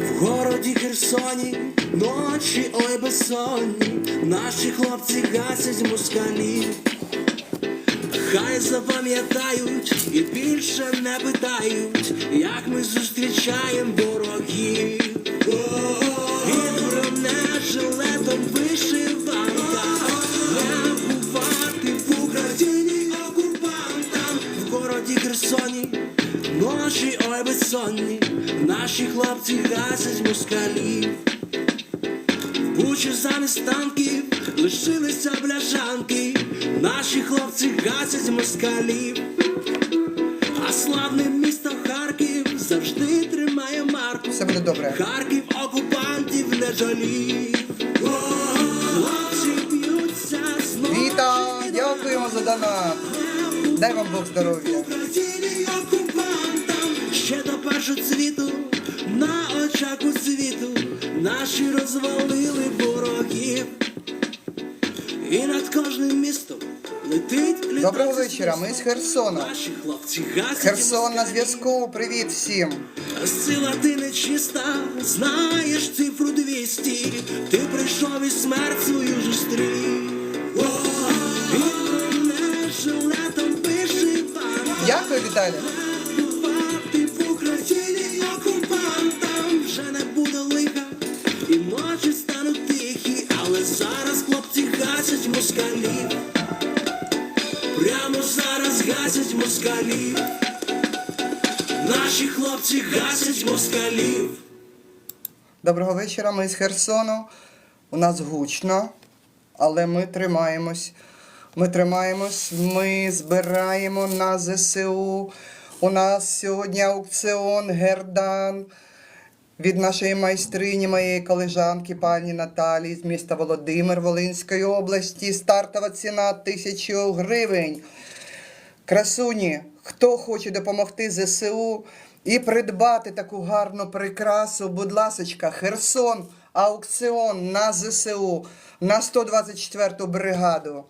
В городі Херсоні ночі ой безсонні, наші хлопці гасять москалів. Хай запам'ятають і більше не питають, як ми зустрічаємо ворогів. Херсоні. Ночі ой безсонні, наші хлопці гасять москалів. В Бучі замість танків лишилися бляшанки, наші хлопці гасять москалів, а славне місто Харків завжди тримає марку. Все буде добре. Харків окупантів не жалів. Хлопці б'ються знову. Віта, дякуємо за донат. Дай вам Бог здоров'я. Ще до першого цвіту, на очах у світу наші розвалили ворогів. І над кожним містом летить літак Доброго вечора. Ми з Херсона. Наші хлопці гасять Херсон на зв'язку. Привіт всім. Сила ти нечиста, знаєш цифру 200, ти прийшов і смерть свою жилетом вишиванка. Дякую, Віталій. Гасять москалів. Наші хлопці гасять москалів. Доброго вечора. Ми з Херсону. У нас гучно, але ми тримаємось. Ми тримаємось, ми збираємо на ЗСУ. У нас сьогодні аукціон Гердан від нашої майстрині, моєї колежанки пані Наталії з міста Володимир Волинської області. Стартова ціна тисячу гривень. Красуні, хто хоче допомогти ЗСУ і придбати таку гарну прикрасу, будь ласочка, Херсон, аукціон на ЗСУ на 124 бригаду.